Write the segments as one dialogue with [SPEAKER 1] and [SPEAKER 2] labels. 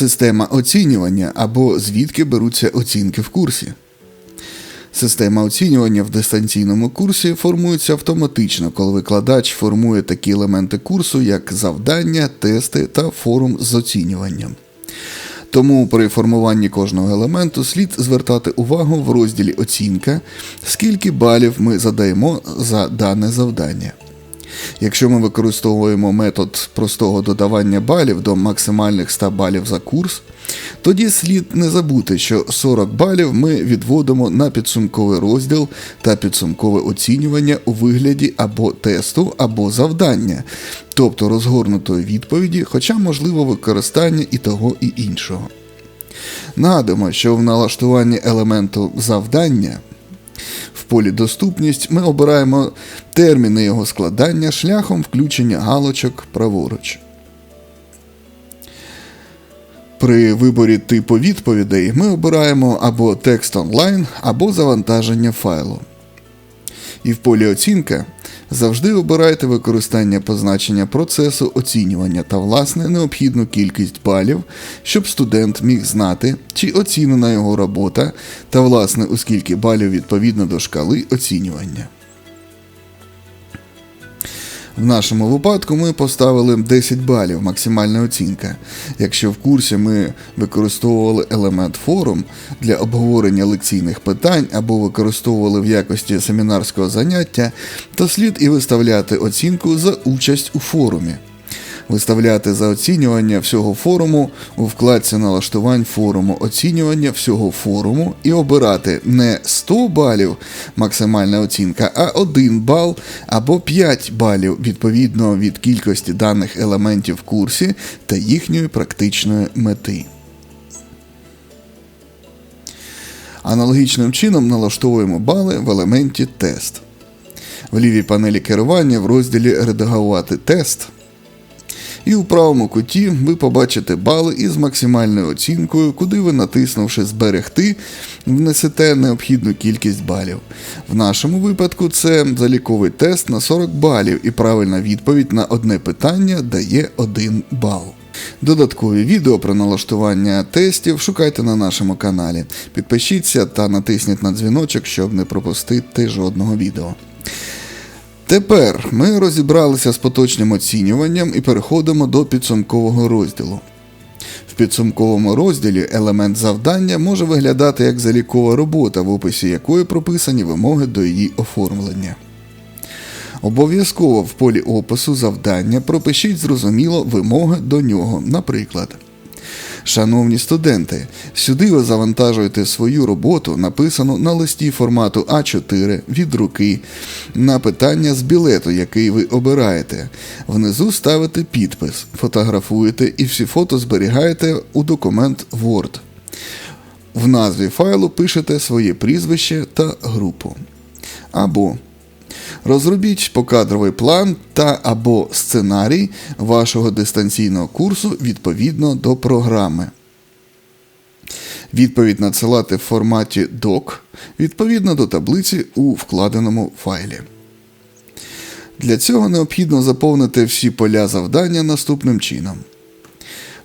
[SPEAKER 1] Система оцінювання або звідки беруться оцінки в курсі. Система оцінювання в дистанційному курсі формується автоматично, коли викладач формує такі елементи курсу, як завдання, тести та форум з оцінюванням. Тому при формуванні кожного елементу слід звертати увагу в розділі Оцінка, скільки балів ми задаємо за дане завдання. Якщо ми використовуємо метод простого додавання балів до максимальних 100 балів за курс, тоді слід не забути, що 40 балів ми відводимо на підсумковий розділ та підсумкове оцінювання у вигляді або тесту, або завдання, тобто розгорнутої відповіді, хоча можливо використання і того, і іншого. Нагадуємо, що в налаштуванні елементу завдання полі Доступність ми обираємо терміни його складання шляхом включення галочок праворуч. При виборі типу відповідей ми обираємо або текст онлайн, або завантаження файлу. І в полі Оцінка завжди обирайте використання позначення процесу оцінювання та власне необхідну кількість балів, щоб студент міг знати, чи оцінена його робота, та власне у скільки балів відповідно до шкали оцінювання. В нашому випадку ми поставили 10 балів максимальна оцінка. Якщо в курсі ми використовували елемент форум для обговорення лекційних питань або використовували в якості семінарського заняття, то слід і виставляти оцінку за участь у форумі виставляти за оцінювання всього форуму у вкладці налаштувань форуму, оцінювання всього форуму і обирати не 100 балів максимальна оцінка, а 1 бал або 5 балів відповідно від кількості даних елементів в курсі та їхньої практичної мети. Аналогічним чином налаштовуємо бали в елементі тест. В лівій панелі керування в розділі Редагувати тест і у правому куті ви побачите бали із максимальною оцінкою, куди ви, натиснувши Зберегти, внесете необхідну кількість балів. В нашому випадку це заліковий тест на 40 балів, і правильна відповідь на одне питання дає 1 бал. Додаткові відео про налаштування тестів шукайте на нашому каналі. Підпишіться та натисніть на дзвіночок, щоб не пропустити жодного відео. Тепер ми розібралися з поточним оцінюванням і переходимо до підсумкового розділу. В підсумковому розділі елемент завдання може виглядати як залікова робота, в описі якої прописані вимоги до її оформлення. Обов'язково в полі опису завдання пропишіть зрозуміло вимоги до нього, наприклад. Шановні студенти, сюди ви завантажуєте свою роботу, написану на листі формату А4 від руки, на питання з білету, який ви обираєте. Внизу ставите підпис, фотографуєте і всі фото зберігаєте у документ Word. В назві файлу пишете своє прізвище та групу. Або Розробіть покадровий план та або сценарій вашого дистанційного курсу відповідно до програми. Відповідь надсилати в форматі DOC відповідно до таблиці у вкладеному файлі. Для цього необхідно заповнити всі поля завдання наступним чином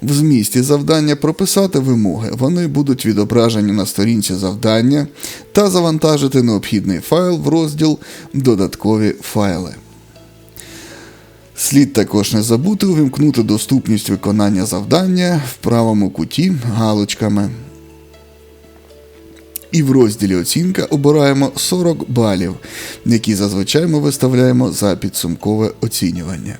[SPEAKER 1] в змісті завдання прописати вимоги. Вони будуть відображені на сторінці завдання та завантажити необхідний файл в розділ Додаткові файли. Слід також не забути увімкнути доступність виконання завдання в правому куті галочками. І в розділі Оцінка обираємо 40 балів, які зазвичай ми виставляємо за підсумкове оцінювання.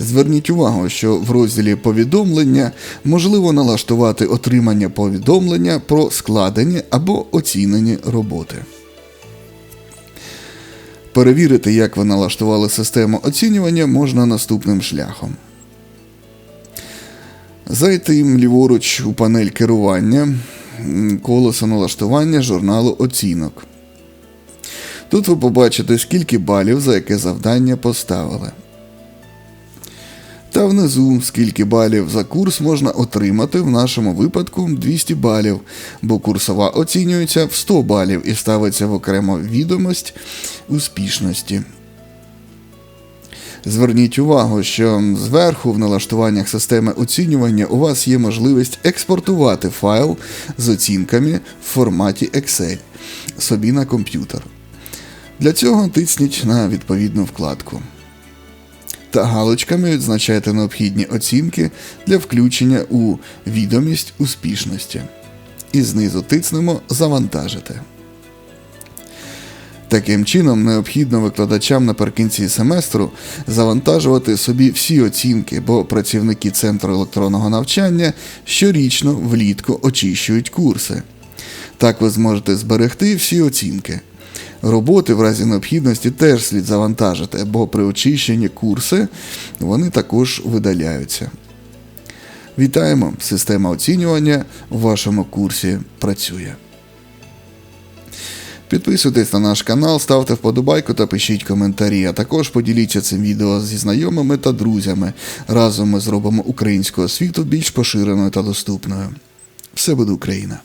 [SPEAKER 1] Зверніть увагу, що в розділі повідомлення можливо налаштувати отримання повідомлення про складені або оцінені роботи. Перевірити, як ви налаштували систему оцінювання, можна наступним шляхом. Зайти ліворуч у панель керування, колесо налаштування журналу оцінок. Тут ви побачите, скільки балів за яке завдання поставили. Та внизу, скільки балів за курс можна отримати, в нашому випадку 200 балів, бо курсова оцінюється в 100 балів і ставиться в окрему відомість успішності. Зверніть увагу, що зверху в налаштуваннях системи оцінювання у вас є можливість експортувати файл з оцінками в форматі Excel собі на комп'ютер. Для цього тисніть на відповідну вкладку. Та галочками відзначайте необхідні оцінки для включення у відомість успішності. І знизу тиснемо Завантажити. Таким чином, необхідно викладачам наприкінці семестру завантажувати собі всі оцінки, бо працівники Центру електронного навчання щорічно влітку очищують курси. Так ви зможете зберегти всі оцінки. Роботи в разі необхідності теж слід завантажити, бо при очищенні курси вони також видаляються. Вітаємо! Система оцінювання в вашому курсі працює. Підписуйтесь на наш канал, ставте вподобайку та пишіть коментарі, а також поділіться цим відео зі знайомими та друзями. Разом ми зробимо українську освіту більш поширеною та доступною. Все буде Україна!